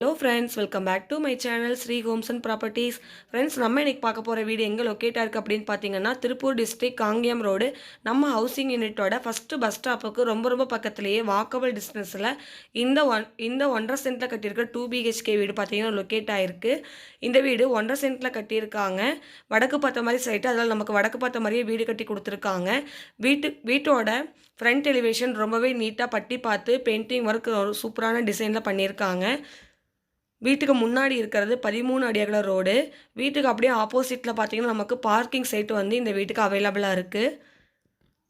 Hello friends welcome back to my channel Sri homes and properties friends நம்ம இன்னைக்கு பார்க்க போகிற வீடு எங்கே லொக்கேட்டாக இருக்குது அப்படின்னு பார்த்தீங்கன்னா திருப்பூர் டிஸ்ட்ரிக் காங்கேயம் ரோடு நம்ம ஹவுசிங் யூனிட்டோட ஃபஸ்ட்டு பஸ் ஸ்டாப்புக்கு ரொம்ப ரொம்ப பக்கத்துலேயே வாக்கபிள் டிஸ்டன்ஸில் இந்த ஒன் இந்த ஒன்றரை சென்ட்டில் கட்டியிருக்க டூ பிஹெச்கே வீடு பார்த்தீங்கன்னா லொக்கேட் ஆகிருக்கு இந்த வீடு ஒன்றரை சென்ட்டில் கட்டியிருக்காங்க. வடக்கு பார்த்த மாதிரி சைட்டு அதில் நமக்கு வடக்கு பார்த்த மாதிரியே வீடு கட்டி கொடுத்துருக்காங்க. வீட்டு வீட்டோட ஃப்ரண்ட் எலிவேஷன் ரொம்பவே நீட்டாக பட்டி பார்த்து பெயிண்டிங் ஒர்க் சூப்பரான டிசைனில் பண்ணியிருக்காங்க. வீட்டுக்கு முன்னாடி இருக்கிறது பதிமூணு அடி ரோடு. வீட்டுக்கு அப்படியே ஆப்போசிட்டில் பார்த்தீங்கன்னா நமக்கு பார்க்கிங் சைட் வந்து இந்த வீட்டுக்கு அவைலபிளாக இருக்குது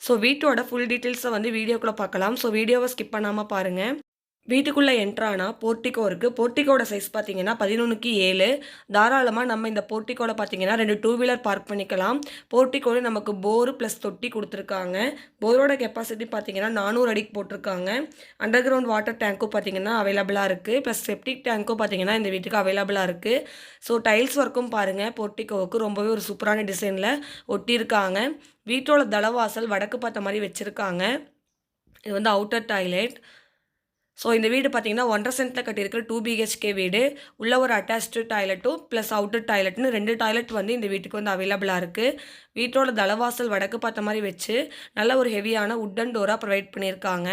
ஸோ வீட்டோட ஃபுல் டீட்டெயில்ஸை வந்து வீடியோக்குள்ளே பார்க்கலாம். ஸோ வீடியோவை ஸ்கிப் பண்ணாமல் பாருங்கள் வீட்டுக்குள்ளே என்ட்ரானா போர்ட்டிகோ இருக்குது போர்ட்டிகோட சைஸ் பார்த்தீங்கன்னா பதினொன்றுக்கு ஏழு. தாராளமாக நம்ம இந்த போர்ட்டிகோவில் பார்த்தீங்கன்னா ரெண்டு டூ வீலர் பார்க் பண்ணிக்கலாம். போர்ட்டிகோவில் நமக்கு போரு ப்ளஸ் தொட்டி கொடுத்துருக்காங்க. போரோட கெப்பாசிட்டி பார்த்தீங்கன்னா நானூறு அடிக்கு போட்டிருக்காங்க. அண்டர் கிரவுண்ட் வாட்டர் டேங்க்கும் பார்த்தீங்கன்னா அவைலபிளாக இருக்குது ப்ளஸ் செப்டிக் டேங்க்கும் பார்த்தீங்கன்னா இந்த வீட்டுக்கு அவைலபிளாக இருக்குது ஸோ டைல்ஸ் ஒர்க்கும் பாருங்கள் போர்ட்டிகோவுக்கு ரொம்பவே ஒரு சூப்பரான டிசைனில் ஒட்டியிருக்காங்க. வீட்டோட தளவாசல் வடக்கு பார்த்த மாதிரி வச்சுருக்காங்க. இது வந்து அவுட்டர் டாய்லெட் ஸோ இந்த வீடு பார்த்தீங்கன்னா ஒன்றரை சென்ட்டில் கட்டியிருக்கிற டூ பிஹெச்கே வீடு. உள்ள ஒரு அட்டாச்டு டாய்லெட்டும் ப்ளஸ் அவுட்டர் டாய்லெட்னு ரெண்டு டாய்லெட் வந்து இந்த வீட்டுக்கு வந்து அவைலபிளாக இருக்குது வீட்டோட தளவாசல் வடக்கு பார்த்த மாதிரி வச்சு நல்ல ஒரு ஹெவியான உட்டன் டோராக ப்ரொவைட் பண்ணியிருக்காங்க.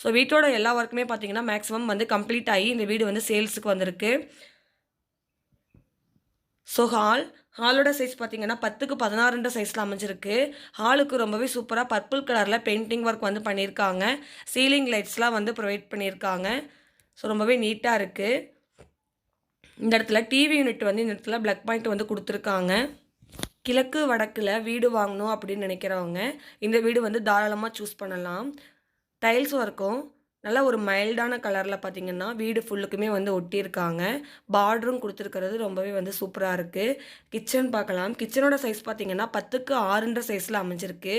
ஸோ வீட்டோட எல்லா ஒர்க்குமே பார்த்தீங்கன்னா மேக்ஸிமம் வந்து கம்ப்ளீட் ஆகி இந்த வீடு வந்து சேல்ஸுக்கு வந்திருக்கு. ஸோ ஹால் ஹாலோட சைஸ் பார்த்தீங்கன்னா பத்துக்கு பதினாறுன்ற சைஸில் அமைஞ்சிருக்கு. ஹாலுக்கு ரொம்பவே சூப்பராக பர்பிள் கலரில் பெயிண்டிங் ஒர்க் வந்து பண்ணியிருக்காங்க. சீலிங் லைட்ஸ்லாம் வந்து ப்ரொவைட் பண்ணியிருக்காங்க. ஸோ ரொம்பவே நீட்டாக இருக்குது இந்த இடத்துல டிவி யூனிட் வந்து இந்த இடத்துல பிளக் பாயிண்ட் வந்து கொடுத்துருக்காங்க. கிழக்கு வடக்கில் வீடு வாங்கணும் அப்படின்னு நினைக்கிறவங்க இந்த வீடு வந்து தாராளமாக சூஸ் பண்ணலாம். டைல்ஸும் ஒர்க்கும் நல்ல ஒரு மைல்டான கலரில் பார்த்தீங்கன்னா வீடு ஃபுல்லுக்குமே வந்து ஒட்டியிருக்காங்க. பார்டரும் கொடுத்துருக்கிறது ரொம்பவே வந்து சூப்பராக இருக்குது கிச்சன் பார்க்கலாம் கிச்சனோட சைஸ் பார்த்தீங்கன்னா பத்துக்கு ஆறுன்ற சைஸில் அமைஞ்சிருக்கு.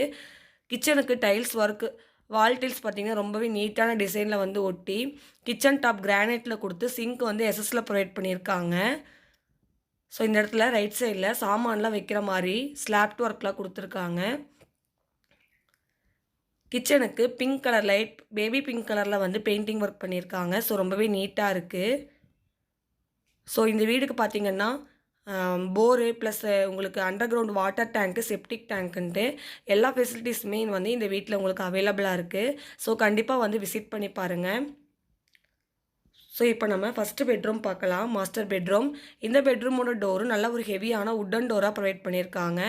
கிச்சனுக்கு டைல்ஸ் ஒர்க்கு வால் டைல்ஸ் பார்த்தீங்கன்னா ரொம்பவே நீட்டான டிசைனில் வந்து ஒட்டி கிச்சன் டாப் கிரானைட்டில் கொடுத்து சிங்க் வந்து எஸ்எஸில் ப்ரொவைட் பண்ணியிருக்காங்க. ஸோ இந்த இடத்துல ரைட் சைடில் சாமான்லாம் வைக்கிற மாதிரி ஸ்லாப்ட் ஒர்க்லாம் கொடுத்துருக்காங்க. கிச்சனுக்கு pink colour light baby pink கலரில் வந்து பெயிண்டிங் ஒர்க் பண்ணியிருக்காங்க ஸோ ரொம்பவே நீட்டாக இருக்குது ஸோ இந்த வீடுக்கு பார்த்திங்கன்னா போரு ப்ளஸ் உங்களுக்கு அண்டர் கிரவுண்ட் வாட்டர் டேங்க்கு செப்டிக் டேங்க்குன்ட்டு எல்லா ஃபெசிலிட்டிஸுமே வந்து இந்த வீட்டில் உங்களுக்கு அவைலபிளாக இருக்குது ஸோ கண்டிப்பாக வந்து விசிட் பண்ணி பாருங்கள் ஸோ இப்போ நம்ம ஃபஸ்ட்டு பெட்ரூம் பார்க்கலாம் மாஸ்டர் பெட்ரூம் இந்த பெட்ரூமோட டோரும் நல்ல ஒரு ஹெவியான உட்டன் டோராக ப்ரொவைட் பண்ணியிருக்காங்க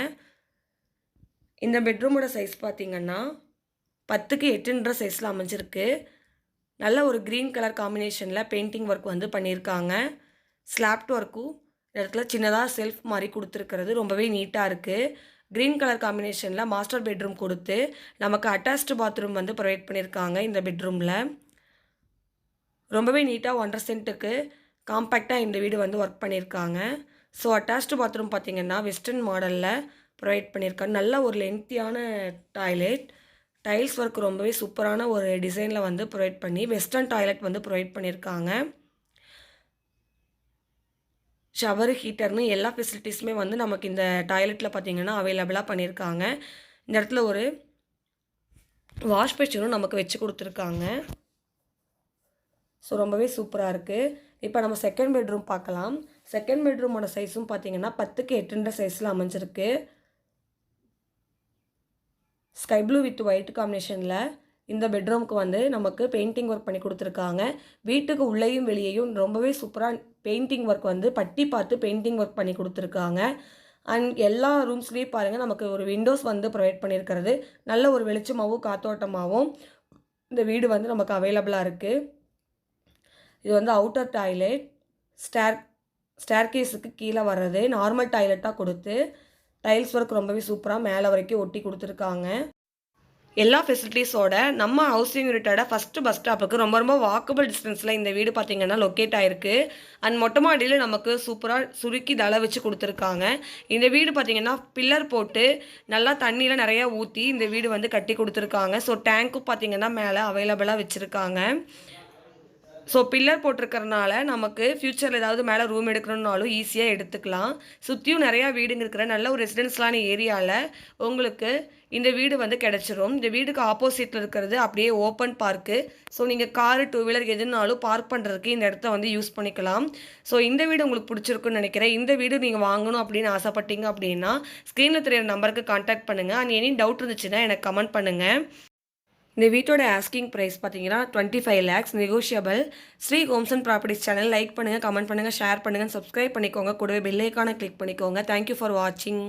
இந்த பெட்ரூமோட சைஸ் பார்த்திங்கன்னா பத்துக்கு எட்டுன்ற சைஸில் அமைஞ்சிருக்கு. நல்ல ஒரு க்ரீன் கலர் காம்பினேஷனில் பெயிண்டிங் ஒர்க் வந்து பண்ணியிருக்காங்க. ஸ்லாப்ட் ஒர்க்கும் இடத்துல சின்னதாக செல்ஃப் மாதிரி கொடுத்துருக்கிறது. ரொம்பவே நீட்டாக இருக்குது க்ரீன் கலர் காம்பினேஷனில் மாஸ்டர் பெட்ரூம் கொடுத்து நமக்கு அட்டாச்டு பாத்ரூம் வந்து ப்ரொவைட் பண்ணியிருக்காங்க இந்த பெட்ரூமில் ரொம்பவே நீட்டாக ஒன்றரை சென்ட்டுக்கு காம்பேக்டாக இந்த வீடு வந்து ஒர்க் பண்ணியிருக்காங்க. ஸோ அட்டாச்டு பாத்ரூம் பார்த்திங்கன்னா வெஸ்டர்ன் மாடலில் ப்ரொவைட் பண்ணியிருக்காங்க. நல்ல ஒரு லென்த்தியான டாய்லெட் டைல்ஸ் ஒர்க் ரொம்பவே சூப்பரான ஒரு டிசைனில் வந்து ப்ரொவைட் பண்ணி வெஸ்டர்ன் டாய்லெட் வந்து ப்ரொவைட் பண்ணியிருக்காங்க. ஷவர் ஹீட்டர்னு எல்லா ஃபெசிலிட்டிஸுமே வந்து நமக்கு இந்த டாய்லெட்டில் பார்த்திங்கன்னா அவைலபிளாக பண்ணியிருக்காங்க. இந்த இடத்துல ஒரு வாஷ் பேஷனும் நமக்கு வச்சு கொடுத்துருக்காங்க. ஸோ ரொம்பவே சூப்பராக இருக்குது இப்போ நம்ம செகண்ட் பெட்ரூம் பார்க்கலாம். செகண்ட் பெட்ரூமோட சைஸும் பார்த்திங்கன்னா பத்துக்கு எட்டுன்ற சைஸில் அமைஞ்சிருக்கு. ஸ்கை ப்ளூ வித் ஒயிட் காம்பினேஷனில் இந்த பெட்ரூமுக்கு வந்து நமக்கு பெயிண்டிங் ஒர்க் பண்ணி கொடுத்துருக்காங்க. வீட்டுக்கு உள்ளேயும் வெளியேயும் ரொம்பவே சூப்பராக பெயிண்டிங் ஒர்க் வந்து பட்டி பார்த்து பெயிண்டிங் ஒர்க் பண்ணி கொடுத்துருக்காங்க. அண்ட் எல்லா ரூம்ஸ்லேயும் பாருங்கள் நமக்கு ஒரு விண்டோஸ் வந்து ப்ரொவைட் பண்ணியிருக்கிறது. நல்ல ஒரு வெளிச்சமாகவும் காத்தோட்டமாகவும் இந்த வீடு வந்து நமக்கு அவைலபிளாக இருக்குது இது வந்து அவுட்டர் டாய்லெட் ஸ்டேர் ஸ்டேர்கேஸுக்கு கீழே வர்றது நார்மல் டாய்லெட்டாக கொடுத்து டைல்ஸ் ஒர்க் ரொம்பவே சூப்பராக மேலே வரைக்கும் ஒட்டி கொடுத்துருக்காங்க. எல்லா ஃபெசிலிட்டிஸோட நம்ம ஹவுசிங் யூனிட்டோட ஃபஸ்ட்டு பஸ் ஸ்டாப்புக்கு ரொம்ப ரொம்ப வாக்கபிள் டிஸ்டன்ஸில் இந்த வீடு பார்த்திங்கன்னா லொக்கேட் ஆகிருக்கு அண்ட் மொட்டை மாடியில் நமக்கு சூப்பராக சுருக்கி தலை வச்சு கொடுத்துருக்காங்க. இந்த வீடு பார்த்திங்கன்னா பில்லர் போட்டு நல்லா தண்ணியில் நிறையா ஊற்றி இந்த வீடு வந்து கட்டி கொடுத்துருக்காங்க. ஸோ டேங்க்கும் பார்த்திங்கன்னா மேலே அவைலபிளாக வச்சுருக்காங்க. ஸோ பில்லர் போட்டிருக்கறனால நமக்கு ஃப்யூச்சரில் ஏதாவது மேலே ரூம் எடுக்கணும்னாலும் ஈஸியாக எடுத்துக்கலாம். சுற்றியும் நிறையா வீடுங்க இருக்கிற நல்ல ஒரு ரெசிடென்ஸ்லான ஏரியாவில் உங்களுக்கு இந்த வீடு வந்து கிடச்சிரும். இந்த வீடுக்கு ஆப்போசிட்டில் இருக்கிறது அப்படியே ஓப்பன் பார்க்கு ஸோ நீங்கள் காரு டூ வீலர் எதுனாலும் பார்க் பண்ணுறதுக்கு இந்த இடத்த வந்து யூஸ் பண்ணிக்கலாம். ஸோ இந்த வீடு உங்களுக்கு பிடிச்சிருக்குன்னு நினைக்கிறேன். இந்த வீடு நீங்கள் வாங்கணும் அப்படின்னு ஆசைப்பட்டீங்க அப்படின்னா ஸ்க்ரீனில் தெரியிற நம்பருக்கு கான்டாக்ட் பண்ணுங்கள் அண்ட் எனி டவுட் இருந்துச்சுன்னா எனக்கு கமெண்ட் பண்ணுங்கள் இந்த வீட்டோட ஆஸ்கிங் ப்ரைஸ் பார்த்தீங்கன்னா twenty five lakhs negotiable Sri homes and properties channel like பண்ணுங்கள் கமெண்ட் பண்ணுங்கள் ஷேர் பண்ணுங்கள் சப்ஸ்கிரைப் பண்ணிக்கோங்க. கூடவே பெல்லைக்கான கிளிக் பண்ணிக்கோங்க. தேங்க்யூ ஃபார் வாட்சிங்